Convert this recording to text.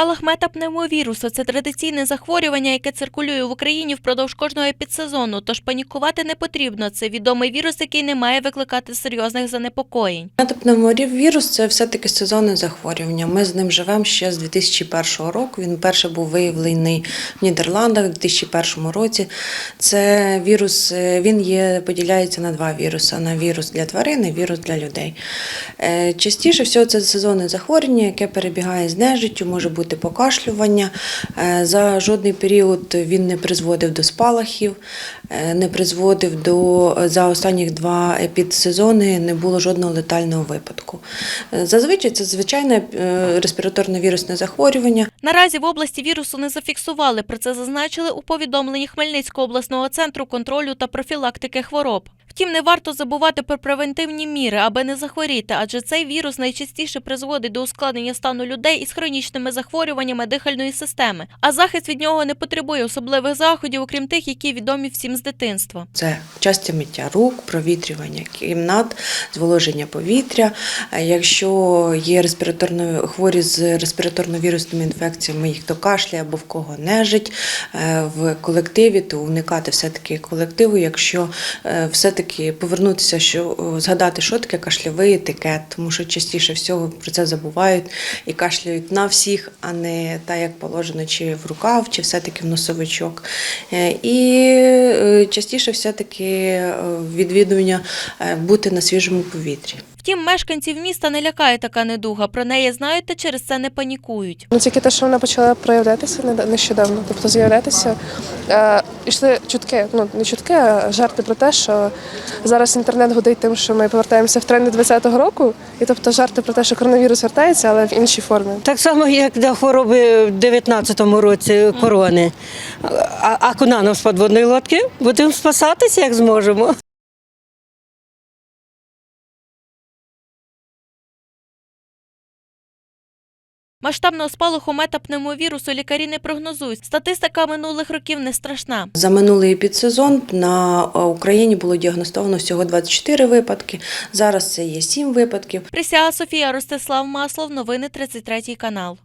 Спалах метапневмовірусу – це традиційне захворювання, яке циркулює в Україні впродовж кожного епідсезону, тож панікувати не потрібно. Це відомий вірус, який не має викликати серйозних занепокоєнь. Метапневмовірус – це все-таки сезонне захворювання. Ми з ним живемо ще з 2001 року. Він перше був виявлений в Нідерландах у 2001 році. Це вірус, е, він є, поділяється на два віруси: на вірус для тварин і вірус для людей. Е, Частіше всього це сезонне захворювання, яке перебігає з нежиттю, може бути покашлювання. Е, За жодний період він не призводив до спалахів, е, не призводив до за останні два епідсезони не було жодного летального випадку. Е, Зазвичай це звичайне е, респіраторно-вірусне захворювання. Наразі в області вірусу не зафіксували. Про це зазначили у повідомленні Хмельницького обласного центру контролю та профілактики хвороб. Втім, не варто забувати про превентивні міри, аби не захворіти, адже цей вірус найчастіше призводить до ускладнення стану людей із хронічними захворюваннями дихальної системи. А захист від нього не потребує особливих заходів, окрім тих, які відомі всім з дитинства. Це часте миття рук, провітрювання кімнат, зволоження повітря. Якщо є респіраторно хворі з респіраторно-вірусними інфекціями, їх то кашля або в кого нежить е, в колективі, то уникати все-таки колективу, якщо е, все-таки повернутися, що згадати, що таке кашлявий етикет, тому що частіше всього про це забувають і кашляють на всіх, а не так, як положено, чи в рукав, чи все-таки в носовичок. Е, І частіше все-таки відвідування бути на свіжому повітрі. Втім, мешканців міста не лякає така недуга. Про неї знають та через це не панікують. Ну тільки те, що вона почала проявлятися нещодавно, тобто з'являтися, е, йшли чутки, ну не чутки, а жарти про те, що зараз інтернет гудить тим, що ми повертаємося в тренди 20-го року, і тобто жарти про те, що коронавірус вертається, але в іншій формі. Так само, як до хвороби в 19-му році корони. А, а куди нам з подводної лодки? Будемо спасатися, як зможемо. Масштабного спалаху метапневмовірусу лікарі не прогнозують. Статистика минулих років не страшна. За минулий підсезон на е, Україні було діагностовано всього 24 випадки. Зараз це є 7 випадків. Присяга Софія Ростислав Маслов. Новини 33 канал.